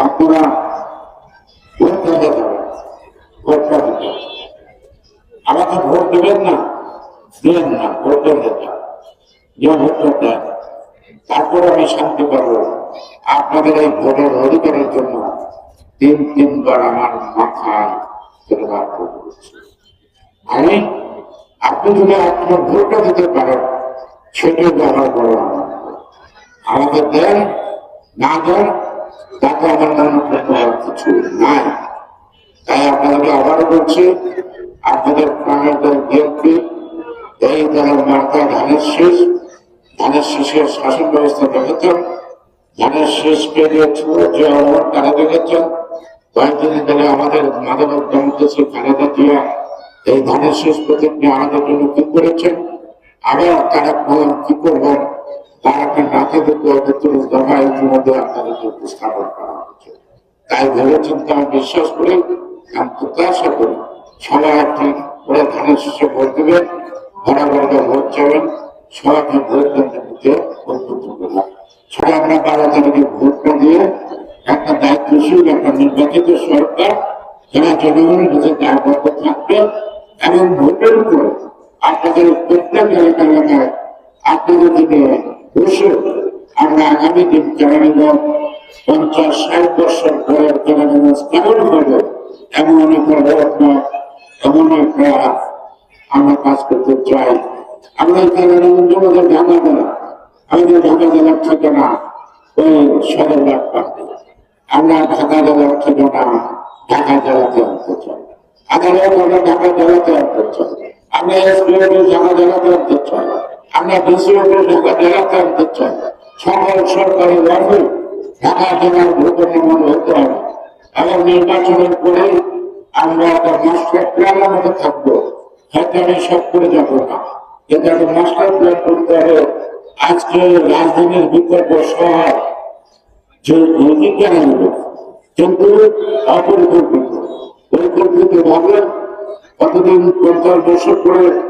আপনারা আমাকে ভোট দেবেন না দেবেন না দিতে হবে। যে ভোটটা দেন তারপর আমি শান্তি পাবো। আপনাদের এই ভোটের অধিকারের জন্য তিন, তিনবার আমার মাথায় ভোট আমি আপনি যদি আপনার ভোটটা দিতে পারেন, সেটাই আমার বড় আমাকে দেন, না দেন তাতে আমার করতে কিছু নাই তাই আপনাদেরকে আবারও বলছি আপনাদের প্রাণের দল বিএনপি এই দলের মার্কা ধানের শেষ ধানের শেষের শাসন ব্যবস্থা দেখেছেন ধানের শেষ পেরিয়েছিল যে আহ্বান তারা দেখেছেন কয়েকদিন ধরে আমাদের মাদক জিয়া এই ধানের শেষ প্রতিজ্ঞা আমাদের জন্য কি করেছেন? আবার তারা কি করবেন? তার একটা নাতে দিতে একত্রিশ দফা ইতিমধ্যে আপনাদেরকে উপস্থাপন করা হচ্ছে তাই ভেবে চিন্তা বিশ্বাস করি আমি প্রত্যাশা করি সবাই একটি করে ধানের শেষে ভোট দেবেন ঘরে ঘরে ভোট চাবেন, সবাইকে ভোট কেন্দ্রে দিতে উদ্বুদ্ধ করলাম। সবাই আমরা বারো তারিখে ভোটটা দিয়ে একটা দায়িত্বশীল, একটা নির্বাচিত সরকার, যারা জনগণের কাছে দায়বদ্ধ থাকবে, এবং ভোটের উপর আপনাদের প্রত্যেক এলাকা এলাকায় আপনাদের দিকে আমরা আগামী দিন কেরানীগঞ্জ পঞ্চাশ, ষাট বছর কেমন হবে, এমন আমরা কাজ করতে চাই। আমরা ঢাকা জেলা। আমাদের ঢাকা ওই সদর আমরা ঢাকা জেলার ঠিকানা ঢাকা জেলাতে আনতে চাই আদালত আমরা ঢাকা জেলাতে আনতে চাই আমরা এসপিও ঢাকা জেলাতে আনতে চাই আমরা ডিসিও ঢাকা আনতে সকল সরকারি লাভে ঢাকা জেলার ভোটের হতে হবে। এবং নির্বাচনের পরে আমরা একটা মাস্টার প্ল্যানের মধ্যে থাকব। হয়তো আমি সব করে যাব না। কিন্তু একটা মাস্টার প্ল্যান করতে হবে। আজকে রাজধানীর বিকল্প শহর, যে অধিকার নেবে কিন্তু অপরিকল্পিত। পরিকল্পিত ভাবে কতদিন পঞ্চাশ বছর পরে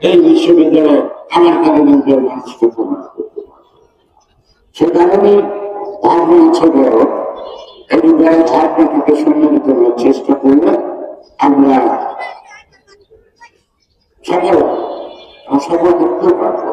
এই বিশ্ববিদ্যালয়ে আমার কেনারগঞ্জের মানুষকে প্রমাণ করতে সে কারণে ধর্ম আছে বড় এই বড় ধর্মটিকে সম্মিলিত করার চেষ্টা করলে আমরা সফল সফল করতে পারব।